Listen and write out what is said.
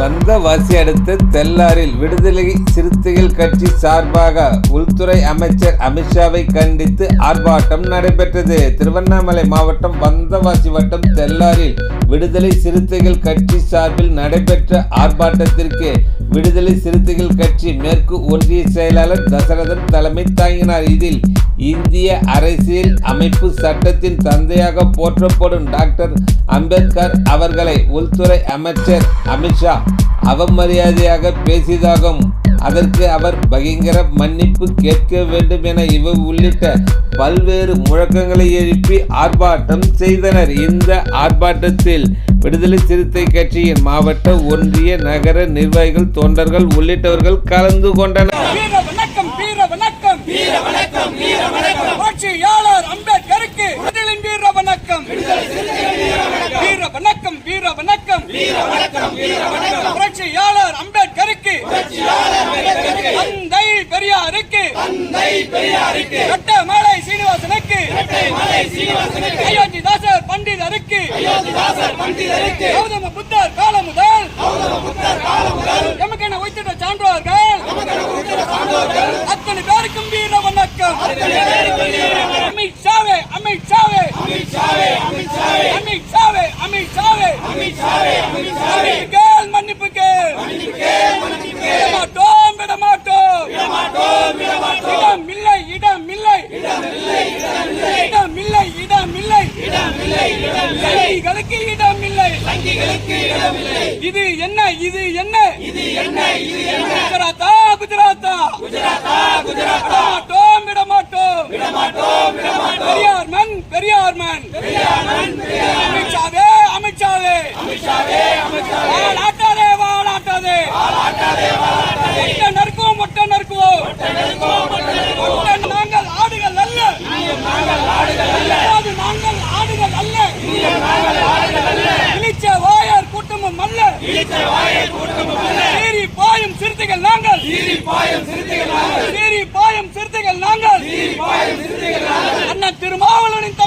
வந்தவாசி அடுத்த தெல்லாரில் விடுதலை சிறுத்தைகள் கட்சி சார்பாக உள்துறை அமைச்சர் அமித்ஷாவை கண்டித்து ஆர்ப்பாட்டம் நடைபெற்றது. திருவண்ணாமலை மாவட்டம் வந்தவாசி வட்டம் தெல்லாரில் விடுதலை சிறுத்தைகள் கட்சி சார்பில் நடைபெற்ற ஆர்ப்பாட்டத்திற்கு விடுதலை சிறுத்தைகள் கட்சி மேற்கு ஒன்றிய செயலாளர் தசரதன் தலைமை தாங்கினார். இதில் இந்திய அரசியல் அமைப்பு சட்டத்தின் தந்தையாக போற்றப்படும் டாக்டர் அம்பேத்கர் அவர்களை உள்துறை அமைச்சர் அமித்ஷா அவமரியாதையாக பேசியதாகவும் அதற்கு அவர் பயங்கர மன்னிப்பு கேட்க வேண்டும் என இவர் உள்ளிட்ட பல்வேறு முழக்கங்களை எழுப்பி ஆர்ப்பாட்டம் செய்தனர். இந்த ஆர்ப்பாட்டத்தில் விடுதலை சிறுத்தை கட்சியின் மாவட்ட ஒன்றிய நகர நிர்வாகிகள் தொண்டர்கள் உள்ளிட்டவர்கள் கலந்து கொண்டனர். வீர வணக்கம் வீர வணக்கம் வீர வணக்கம் புரட்சியாளர் அம்பேத்கருக்கு. தந்தை பெரியாருக்கு. தந்தை பெரியாருக்கு. கட்ட மாலை சீனிவாசனுக்கு. அயோத்தி தாசர் பண்டிதருக்கு. கௌதம புத்தர் காலம் முதல். எமக்கென உய்த்திட்ட சான்றோர்கள். அத்தனை பேருக்கும் வீர வணக்கம் அமித் ஷாவே அமித் ஷாவே கேள் மன்னிப்பு கேள் விடமாட்டோம். விடமாட்டோம் இடம் இல்லை இடம் இல்லை இடம் இல்லை இடம் இல்லை சங்கிகளுக்கு இடம் இல்லை இது என்ன இது என்ன? குஜராத்தா குஜராத்தா. விடமாட்டோம் விடமாட்டோம். பெரியார் மண் பெரியார் மண். அமித்ஷாவே! அமித்ஷாவே அமித்ஷாவே. வாழாட்டாதே வாழாட்டாதே வாழாட்டாதே வாழாட்டாதே ஒட்ட நறுக்குவோம் ஒட்ட நறுக்குவோம். ஒட்ட நறுக்குவோம் ஒட்ட நறுக்குவோம். நாங்கள் ஆடுகள் அல்ல. நாங்கள் ஆடுகள் அல்ல. அது நாங்கள் ஆடுகள் அல்ல. நாங்கள் ஆடுகள் அல்ல. இழிச்ச வாயார் கூட்டமும் அல்ல. இழிச்ச வாயார் கூட்டமும் அல்ல. சீறி பாயும் சிறுத்தைகள் நாங்கள். சீறி பாயும் சிறுத்தைகள் நாங்கள். சீறி பாயும் சிறுத்தைகள் நாங்கள். சீறி பாயும் சிறுத்தைகள் நாங்கள். அண்ணன் திருமாவளவனின்